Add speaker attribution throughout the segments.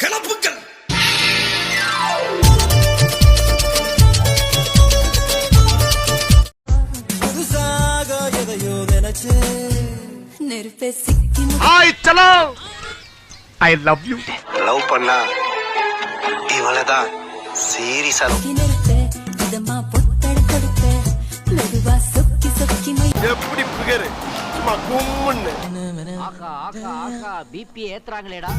Speaker 1: கிளப்புக்கள்
Speaker 2: புதுசாக எதையோ நினைச்சு
Speaker 3: நெருப்பே சிக்கி
Speaker 4: ஹாய் சலோ ஐ லவ் யூ
Speaker 5: லவ் பண்ணா இவளதான் சீரியஸா
Speaker 3: இதமா பொத்தடம் கொடுப்பே. மெதுவா சொக்கி சொக்கி
Speaker 4: எப்படி பிகர்? சும்மா கும்முன்னு.
Speaker 6: ஆகா ஆகா ஆகா. பிபி ஏத்துறாங்களேடா.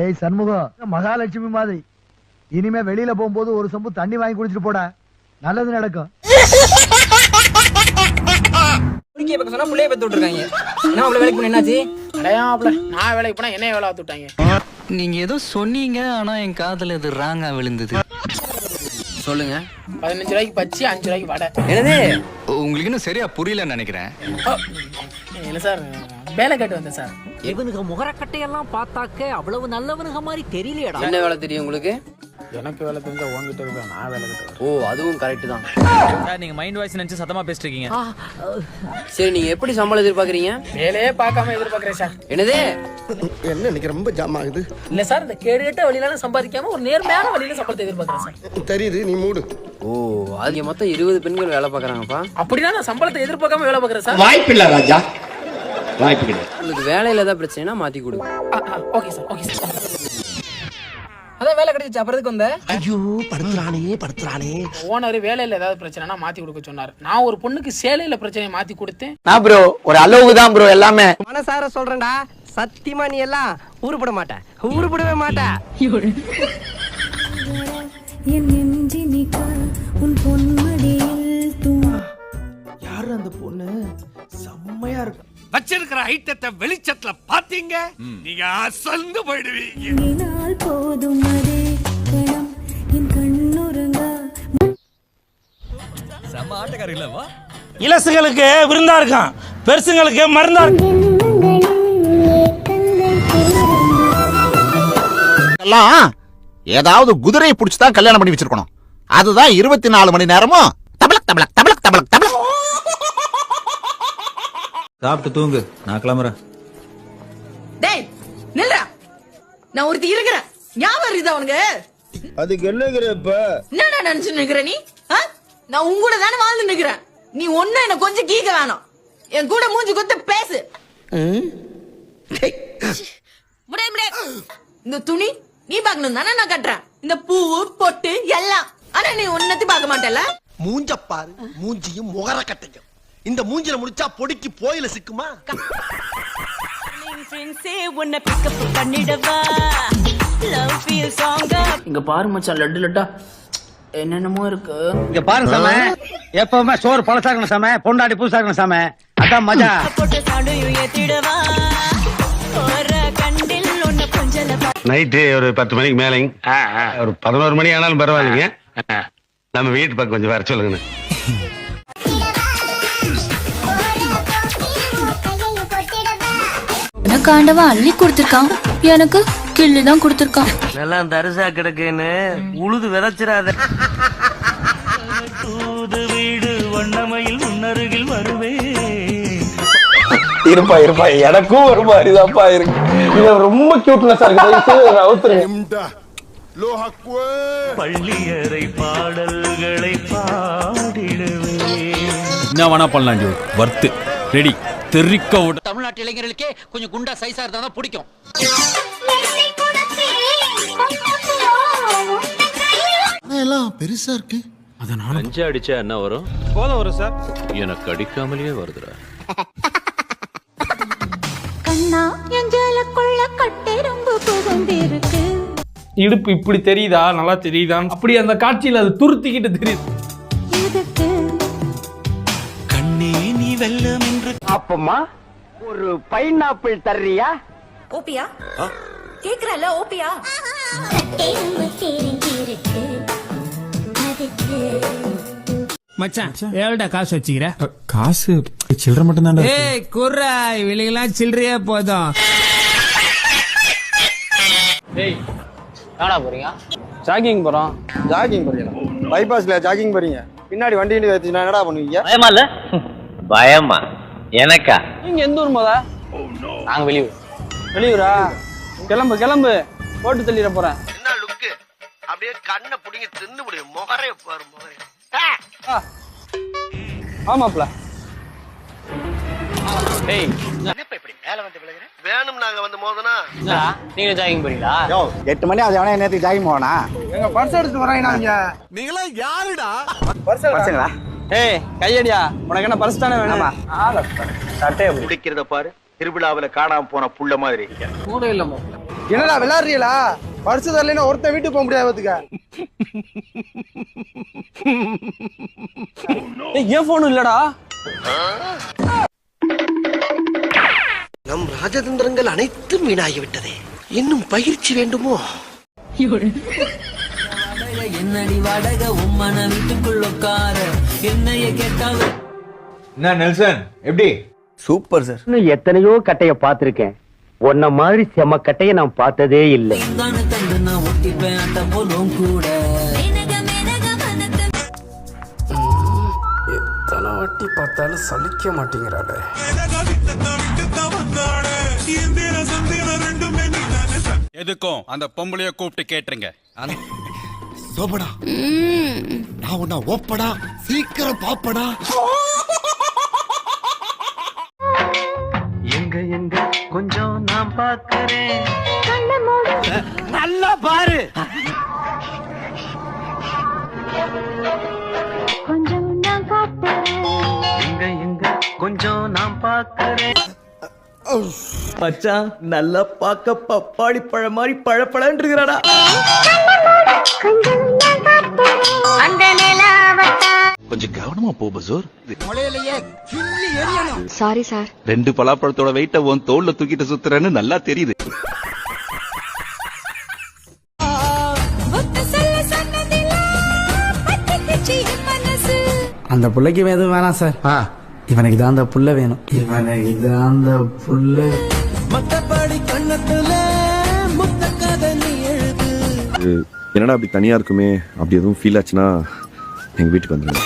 Speaker 7: ஏய் சண்முகம் மகாலட்சுமி மாதிரி. இனிமே வெளியில போகும்போது ஒரு சொம்பு தண்ணி வாங்கி குடிச்சிட்டு போடா. நல்லது நடக்கும்.
Speaker 8: குடிக்க பக்கம் சொன்னா புள்ளைய பத்து விட்டுருக்காங்க. என்ன அவ்வளவு வேலைக்கு போன என்னாச்சு?
Speaker 9: அடையாப்ல நான் வேலைக்கு போனா என்ன வேலை விட்டாங்க?
Speaker 10: நீங்க ஏதோ சொன்னீங்க ஆனா என் காதுல இது ராங்கா விழுந்தது.
Speaker 8: சொல்லுங்க.
Speaker 9: பதினஞ்சு ரூபாய்க்கு பச்சி அஞ்சு ரூபாய்க்கு வடை.
Speaker 8: என்னது?
Speaker 10: உங்களுக்கு இன்னும் சரியா புரியலன்னு நினைக்கிறேன்.
Speaker 9: இல்ல சார் வேலை கேட்டு வந்தேன் சார்.
Speaker 6: இவனுக்கு முகரக்கட்டையெல்லாம் பார்த்தாக்க அவ்வளவு நல்லவனுங்க மாதிரி தெரியலையடா.
Speaker 8: என்ன வேலை தெரியும் உங்களுக்கு?
Speaker 9: எனக்கு வேலை தெரிஞ்சா உங்ககிட்ட இருக்க நான் வேலை கேட்டு
Speaker 8: ஓ அதுவும் கரெக்ட் தான்.
Speaker 2: சார் நீங்க மைண்ட் வாய்ஸ் நினைச்சு சத்தமா பேசிட்டு இருக்கீங்க
Speaker 8: சரி நீங்க எப்படி சம்பளம் எதிர்பார்க்கறீங்க?
Speaker 9: வேலையே பார்க்காம எதிர்பார்க்கறேன் சார்.
Speaker 8: என்னது?
Speaker 4: என்ன இன்னைக்கு ரொம்ப ஜாம் ஆகுது.
Speaker 9: இல்ல சார் இந்த கேடுகட்ட வழியில சம்பாதிக்காம ஒரு நேர்மையான வழியில சம்பளத்தை எதிர்பார்க்கறேன் சார்.
Speaker 4: தெரியுது நீ மூடு.
Speaker 8: ஓ அது மொத்தம் இருபது பெண்கள் வேலை பார்க்கறாங்கப்பா.
Speaker 9: அப்படின்னா நான் சம்பளத்தை எதிர்பார்க்காம வேலை பார்க்கறேன் சார்.
Speaker 4: வாய்ப்பில்லை ராஜா. வாய்ப்பு கிடையாது.
Speaker 8: உங்களுக்கு வேலையில ஏதாவது பிரச்சனைனா மாத்தி கொடுங்க
Speaker 9: ஓகே சார் ஓகே சார். அதான் வேலை கிடைச்சிச்சு அப்புறம் எதுக்கு வந்த?
Speaker 4: ஐயோ படுத்துறானே படுத்துறானே.
Speaker 9: ஓனர் வேலையில ஏதாவது பிரச்சனைனா மாத்தி கொடுக்க சொன்னார். நான் ஒரு பொண்ணுக்கு சேலையில பிரச்சனையை மாத்தி கொடுத்தேன்.
Speaker 5: நான் ப்ரோ ஒரு அளவுக்கு தான் ப்ரோ எல்லாமே.
Speaker 6: மனசார சொல்றேன்டா சத்தியமா நீ எல்லாம் உருப்பட மாட்ட. உருப்படவே மாட்ட.
Speaker 3: என் நெஞ்சி நிக்க உன் பொன்மடியில்
Speaker 1: வச்சிருக்கிற ஐட்டத்தை வெளிச்சத்துல பாத்தீங்க நீங்க அசந்து போயிடுவீங்க.
Speaker 3: போதும் அதே கணம் என் கண்ணுறங்க.
Speaker 2: செம்ம ஆட்டக்காரி இல்லவா?
Speaker 1: இலசுகளுக்கு விருந்தா இருக்கான். பெருசுங்களுக்கு மருந்தா
Speaker 4: எல்லாம் ஏதாவது குதிரையை பிடிச்சி தான் கல்யாணம் பண்ணி வச்சிருக்கணும். அதுதான் இருபத்தி நாலு மணி நேரமும் தபலக் தபலக் தபலக் தபலக் தபலக்
Speaker 2: சாப்பிட்டு தூங்கு. நான் கிளம்புறேன்.
Speaker 3: டேய் நில்றா நான் ஒருத்தி இருக்கிறேன். ஞாபகம் இருக்குதா உனக்கு?
Speaker 4: அதுக்கு என்னங்கிற இப்ப?
Speaker 3: என்னடா நினைச்சு நிக்கிற நீ? நான் உன் கூட தானே வாழ்ந்து நிக்கிறேன். நீ ஒண்ணு என்ன கொஞ்சம் கீக்க வேணாம். என் கூட மூஞ்சி கொத்து பேசு. முடியாது முடியாது இந்த துணி நீ பார்க்கணும் தானே நான் கட்டுறேன். இந்த பூவு பொட்டு எல்லாம். ஆனா நீ உன்னத்தி பார்க்க மாட்டல
Speaker 4: மூஞ்ச பாரு. மூஞ்சியும் முகர கட்டையும் இந்த மூஞ்சில முடிச்சா பொடிக்கு போயில சிக்குமா?
Speaker 9: இங்க பாரு மச்சான் லட்டு லட்டா. என்னென்னமோ இருக்கு.
Speaker 7: இங்க பாருங்க சாம. எப்பவுமே சோறு பழசாக்கணும் சாம. பொண்டாடி புதுசாக்கணும் சாம. அதான் மஜா.
Speaker 5: நைட்டு ஒரு பத்து மணிக்கு மேலேங்க ஒரு பதினோரு மணி ஆனாலும் பரவாயில்லைங்க. நம்ம வீட்டு பக்கம் கொஞ்சம் வர சொல்லுங்கண்ணே.
Speaker 3: எனக்கு ஆண்டவன் அள்ளி கொடுத்திருக்கான். எனக்கு கிள்ளி தான் கொடுத்திருக்கான்.
Speaker 6: எல்லாம் தரிசா கிடக்குன்னு உழுது விதைச்சிடாத.
Speaker 5: இருப்பா இருப்பா. எனக்கும் ஒரு மாதிரிதான்ப்பா இருக்கு. இது ரொம்ப கியூட்னஸா இருக்கு. அவுத்துருங்க.
Speaker 10: பள்ளியறை பாடல்களை பாடிடுவே.
Speaker 2: என்ன வேணா பண்ணலாம் ஜோ வர்த்து ரெடி. தெரிக்க விட
Speaker 6: தமிழ்நாட்டு இளைஞர்களுக்கே கொஞ்சம் குண்டா சைஸா இருந்தா தான் பிடிக்கும்.
Speaker 4: எல்லாம் பெருசா இருக்கு.
Speaker 10: அஞ்சு அடிச்சா என்ன வரும்?
Speaker 2: போதும் வரும் சார்.
Speaker 10: எனக்கு அடிக்காமலேயே வருதுடா.
Speaker 3: கண்ணா என் ஜலக்குள்ள கட்டெரும்பு புகுந்திருக்கு
Speaker 9: இடுப்பு இப்படி தெரியுதா? நல்லா தெரியுதா அப்படி அந்த காட்சியில அது துருத்திக்கிட்டு தெரியுது.
Speaker 3: எதுக்கு?
Speaker 6: அப்பமா ஒரு பைனாப்பிள் தர்றியா?
Speaker 3: ஓபியா? கேக்குறல ஓபியா?
Speaker 9: மச்சான் எவ்வளோடா காசு வச்சுக்கிற?
Speaker 2: காசு சில்லற மட்டும் தான்
Speaker 9: ஏய் குர்ரா சில்லறையே போதும். ஏய் என்னடா போறீங்க? ஜாகிங் போறோம்.
Speaker 7: ஜாகிங் போறீங்க பைபாஸ்ல ஜாகிங் போறீங்க. பின்னாடி வண்டி ஏத்தினா என்னடா பண்ணுவீங்க?
Speaker 6: பயமா இல்ல? பயமா.
Speaker 8: எனக்கா?
Speaker 6: நீங்க எந்த ஊர் முத?
Speaker 8: நாங்க வெளியூர்.
Speaker 6: வெளியூரா? கிளம்பு கிளம்பு. போட்டு தள்ளிட போறேன்.
Speaker 1: என்ன லுக்கு அப்படியே கண்ணை புடிங்க தின்னு முடியும் முகரே பாரு முகரே.
Speaker 6: ஆ. ஆமாப்ல
Speaker 8: டேய்.
Speaker 1: இப்படி மேல வந்து விழுகிறேன் வேணும் நாங்க வந்து மோதனா?
Speaker 8: நீங்க ஜாகிங் போறீங்களா?
Speaker 11: எட்டு மணி அது எவனா நேரத்துக்கு ஜாகிங் போவானா
Speaker 7: எங்க பர்ஸ் எடுத்து வராங்க
Speaker 11: பசங்களா
Speaker 6: ஏய் கையடியா. உனக்கு என்ன பரிசு தானே வேணும்?
Speaker 8: சட்டையை
Speaker 1: குடிக்கிறத பாரு. திருவிழாவுல காணாம போன புள்ள மாதிரி
Speaker 6: கூட இல்ல
Speaker 7: என்னடா விளையாடுறீங்களா? பர்ஸ் தரலைன்னா ஒருத்தன் வீட்டுக்கு போக முடியாது
Speaker 6: ஏன் போன் இல்லடா?
Speaker 1: நம் ராஜதந்திரங்கள் அனைத்தும் வீணாகிவிட்டதே. இன்னும் பயிற்சி வேண்டுமோ?
Speaker 12: என்னடி வாடக? உம்மன வீட்டுக்குள்ள உட்கார. என்னைய கேட்டால்
Speaker 2: என்ன நெல்சன்? எப்படி?
Speaker 13: Super sir.
Speaker 6: எத்தனையோ கட்டைய பார்த்திருக்கேன். உன்ன மாதிரி செம்ம கட்டைய நான் பார்த்ததே இல்லை.
Speaker 12: நான் ஒட்டிப்பேன் போலும் கூட.
Speaker 8: எத்தனை வாட்டி பார்த்தாலும் சலிக்க மாட்டேங்கிறாளே.
Speaker 2: எதுக்கும் அந்த பொம்பளைய கூப்பிட்டு கேட்டுருங்க.
Speaker 11: சோபடா நான் உன்ன ஓப்படா சீக்கிரம் பாப்படா.
Speaker 12: எங்க எங்க? கொஞ்சம் நான் பாக்குறேன்
Speaker 1: நல்லா பாரு.
Speaker 12: எங்க எங்க? கொஞ்சம் நான் பாக்குறேன்
Speaker 6: மச்சான் நல்லா பார்க்க பப்பாளி பழம் மாதிரி பழப்பழன்னு இருக்கிறாடா.
Speaker 11: கொஞ்சம் கவனமா போ பசூர்.
Speaker 14: சாரி சார்
Speaker 11: ரெண்டு பலாப்பழத்தோட வெயிட்ட உன் தோல்ல தூக்கிட்டு சுத்துறேன்னு நல்லா தெரியுது.
Speaker 6: அந்த புள்ளைக்கு எதுவும் வேணாம் சார் இவனுக்கு தான் அந்த புள்ள வேணும். இவனுக்கு தான் அந்த புள்ள.
Speaker 12: மத்தபடி கண்ணத்துல
Speaker 13: என்னடா அப்படி தனியா இருக்குமே? அப்படி எதுவும் ஃபீல் ஆச்சுன்னா எங்க வீட்டுக்கு வந்துருங்க.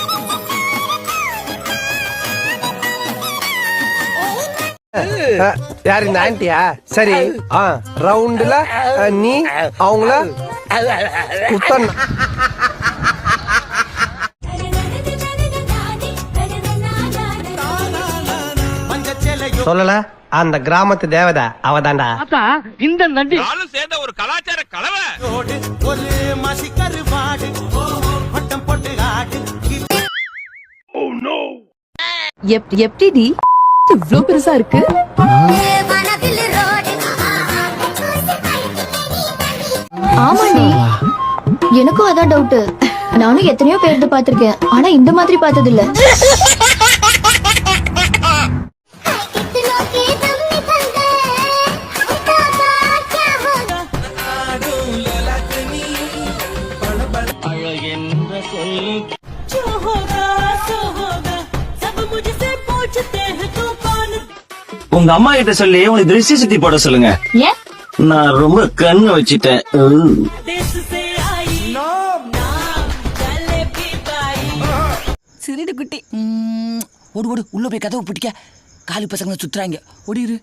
Speaker 6: யார் இந்த ஆன்ட்டியா சரி. ஆ ரவுண்டுல நீ அவங்கள குத்தன் சொல்லல. அந்த கிராமத்து தேவதை அவதான்டா
Speaker 1: நானும் சேர்ந்த ஒரு கலாச்சார கலவை.
Speaker 14: எப்படிடி இவ்ளோ பெருசா இருக்கு?
Speaker 15: ஆமாண்டி. எனக்கும் அதான் டவுட் நானும் எத்தனையோ பேர்த்து பார்த்திருக்கேன். ஆனா இந்த மாதிரி பார்த்தது இல்ல
Speaker 12: உங்க அம்மா கிட்ட சொல்லி உனக்கு திருஷ்டி சுத்தி போட சொல்லுங்க.
Speaker 15: ஏன்?
Speaker 12: நான் ரொம்ப கண்ணு வச்சிட்டேன்.
Speaker 14: சிறிடு குட்டி. ம், ஓடு ஓடு. உள்ள போய் கதவு பிடிக்க காலி பசங்களை சுத்துறாங்க. ஓடிரு.